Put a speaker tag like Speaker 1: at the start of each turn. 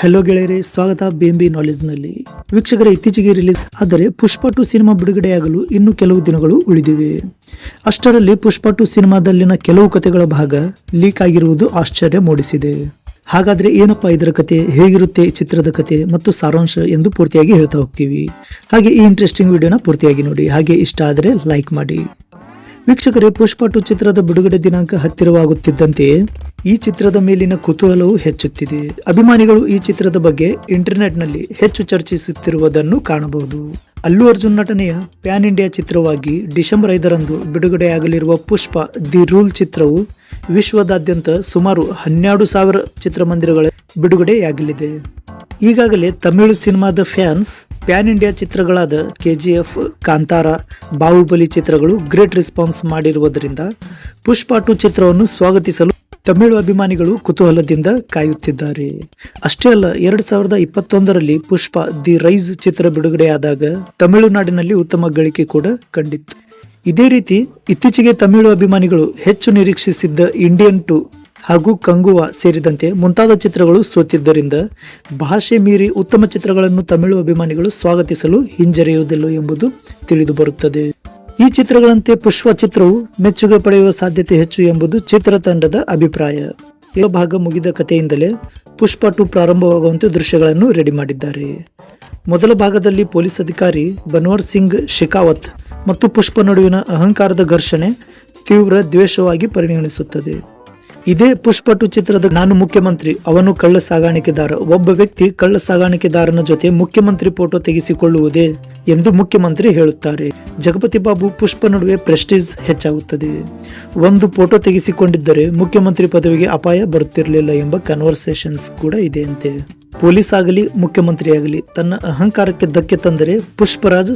Speaker 1: Hello ಗೆಳೆಯರೆ, ಸ್ವಾಗತ ಬಿಎಂಬಿ ನಾಲೆಜ್ನಲ್ಲಿ ವೀಕ್ಷಕರ, ಇತ್ತೀಚೆಗೆ ರಿಲೀಸ್ ಆದರೆ ಪುಷ್ಪ ಟು ಸಿನಿಮಾ ಬಿಡುಗಡೆಯಾಗಲು ಇನ್ನೂ ಕೆಲವು ದಿನಗಳು ಉಳಿದಿವೆ. ಅಷ್ಟರಲ್ಲಿ ಪುಷ್ಪ ಟು ಸಿನಿಮಾದಲ್ಲಿನ ಕೆಲವು ಕಥೆಗಳ ಭಾಗ ಲೀಕ್ ಆಗಿರುವುದು ಆಶ್ಚರ್ಯ ಮೂಡಿಸಿದೆ. ಹಾಗಾದ್ರೆ ಏನಪ್ಪ ಇದರ ಕತೆ ಹೇಗಿರುತ್ತೆ ಚಿತ್ರದ ಕತೆ ಮತ್ತು ಸಾರಾಂಶ ಎಂದು ಪೂರ್ತಿಯಾಗಿ ಹೇಳ್ತಾ ಹೋಗ್ತೀವಿ. ಹಾಗೆ ಈ ಇಂಟ್ರೆಸ್ಟಿಂಗ್ ವಿಡಿಯೋನ ಪೂರ್ತಿಯಾಗಿ ನೋಡಿ. ಹಾಗೆ ಇಷ್ಟ ಆದರೆ ಲೈಕ್ ಮಾಡಿ. ವೀಕ್ಷಕರೇ ಪುಷ್ಪ ಟು ಚಿತ್ರದ ಬಿಡುಗಡೆ ದಿನಾಂಕ ಹತ್ತಿರವಾಗುತ್ತಿದ್ದಂತೆ ಈ ಚಿತ್ರದ ಮೇಲಿನ ಕುತೂಹಲವು ಹೆಚ್ಚುತ್ತಿದೆ. ಅಭಿಮಾನಿಗಳು ಈ ಚಿತ್ರದ ಬಗ್ಗೆ ಇಂಟರ್ನೆಟ್ನಲ್ಲಿ ಹೆಚ್ಚು ಚರ್ಚಿಸುತ್ತಿರುವುದನ್ನು ಕಾಣಬಹುದು. ಅಲ್ಲು ಅರ್ಜುನ್ ನಟನೆಯ ಪ್ಯಾನ್ ಇಂಡಿಯಾ ಚಿತ್ರವಾಗಿ ಡಿಸೆಂಬರ್ ಐದರಂದು ಬಿಡುಗಡೆಯಾಗಲಿರುವ ಪುಷ್ಪ ದಿ ರೂಲ್ ಚಿತ್ರವು ವಿಶ್ವದಾದ್ಯಂತ ಸುಮಾರು ಹನ್ನೆರಡು ಸಾವಿರ ಚಿತ್ರಮಂದಿರಗಳ ಬಿಡುಗಡೆಯಾಗಲಿದೆ. ಈಗಾಗಲೇ ತಮಿಳು ಸಿನಿಮಾದ ಫ್ಯಾನ್ಸ್ ಪ್ಯಾನ್ ಇಂಡಿಯಾ ಚಿತ್ರಗಳಾದ ಕೆಜಿಎಫ್, ಕಾಂತಾರ, ಬಾಹುಬಲಿ ಚಿತ್ರಗಳು ಗ್ರೇಟ್ ರೆಸ್ಪಾನ್ಸ್ ಮಾಡಿರುವುದರಿಂದ ಪುಷ್ಪ ಟು ಚಿತ್ರವನ್ನು ಸ್ವಾಗತಿಸಲು ತಮಿಳು ಅಭಿಮಾನಿಗಳು ಕುತೂಹಲದಿಂದ ಕಾಯುತ್ತಿದ್ದಾರೆ. ಅಷ್ಟೇ ಅಲ್ಲ, ಎರಡ್ ಸಾವಿರದ ಇಪ್ಪತ್ತೊಂದರಲ್ಲಿ ಪುಷ್ಪ ದಿ ರೈಸ್ ಚಿತ್ರ ಬಿಡುಗಡೆಯಾದಾಗ ತಮಿಳುನಾಡಿನಲ್ಲಿ ಉತ್ತಮ ಗಳಿಕೆ ಕೂಡ ಕಂಡಿತ್ತು. ಇದೇ ರೀತಿ ಇತ್ತೀಚೆಗೆ ತಮಿಳು ಅಭಿಮಾನಿಗಳು ಹೆಚ್ಚು ನಿರೀಕ್ಷಿಸಿದ್ದ ಇಂಡಿಯನ್ ಟು ಹಾಗೂ ಕಂಗುವ ಸೇರಿದಂತೆ ಮುಂತಾದ ಚಿತ್ರಗಳು ಸೋತಿದ್ದರಿಂದ ಭಾಷೆ ಮೀರಿ ಉತ್ತಮ ಚಿತ್ರಗಳನ್ನು ತಮಿಳು ಅಭಿಮಾನಿಗಳು ಸ್ವಾಗತಿಸಲು ಹಿಂಜರಿಯುವುದಿಲ್ಲ ಎಂಬುದು ತಿಳಿದು ಬರುತ್ತದೆ. ಈ ಚಿತ್ರಗಳಂತೆ ಪುಷ್ಪ ಚಿತ್ರವು ಮೆಚ್ಚುಗೆ ಪಡೆಯುವ ಸಾಧ್ಯತೆ ಹೆಚ್ಚು ಎಂಬುದು ಚಿತ್ರತಂಡದ ಅಭಿಪ್ರಾಯ. ಈ ಭಾಗ ಮುಗಿದ ಕಥೆಯಿಂದಲೇ ಪುಷ್ಪ ಟು ಪ್ರಾರಂಭವಾಗುವಂತೆ ದೃಶ್ಯಗಳನ್ನು ರೆಡಿ ಮಾಡಿದ್ದಾರೆ. ಮೊದಲ ಭಾಗದಲ್ಲಿ ಪೊಲೀಸ್ ಅಧಿಕಾರಿ ಬನ್ವರ್ ಸಿಂಗ್ ಶೇಖಾವತ್ ಮತ್ತು ಪುಷ್ಪ ನಡುವಿನ ಅಹಂಕಾರದ ಘರ್ಷಣೆ ತೀವ್ರ ದ್ವೇಷವಾಗಿ ಪರಿಗಣಿಸುತ್ತದೆ ಇದೇ ಪುಷ್ಪಟು ಚಿತ್ರದ ನಾನು ಮುಖ್ಯಮಂತ್ರಿ, ಅವನು ಕಳ್ಳ ಸಾಗಾಣಿಕೆದಾರ. ಒಬ್ಬ ವ್ಯಕ್ತಿ ಕಳ್ಳ ಸಾಗಾಣಿಕೆದಾರನ ಜೊತೆ ಮುಖ್ಯಮಂತ್ರಿ ಫೋಟೋ ತೆಗೆಸಿಕೊಳ್ಳುವುದೇ ಎಂದು ಮುಖ್ಯಮಂತ್ರಿ ಹೇಳುತ್ತಾರೆ. ಜಗಪತಿ ಬಾಬು ಪುಷ್ಪ ನಡುವೆ ಪ್ರೆಸ್ಟೀಜ್ ಹೆಚ್ಚಾಗುತ್ತದೆ. ಒಂದು ಫೋಟೋ ತೆಗೆಸಿಕೊಂಡಿದ್ದರೆ ಮುಖ್ಯಮಂತ್ರಿ ಪದವಿಗೆ ಅಪಾಯ ಬರುತ್ತಿರಲಿಲ್ಲ ಎಂಬ ಕನ್ವರ್ಸೇಷನ್ಸ್ ಕೂಡ ಇದೆ ಅಂತೆ. ಪೊಲೀಸ್ ಆಗಲಿ ಮುಖ್ಯಮಂತ್ರಿ ಆಗಲಿ ತನ್ನ ಅಹಂಕಾರಕ್ಕೆ ಧಕ್ಕೆ ತಂದರೆ ಪುಷ್ಪರಾಜ್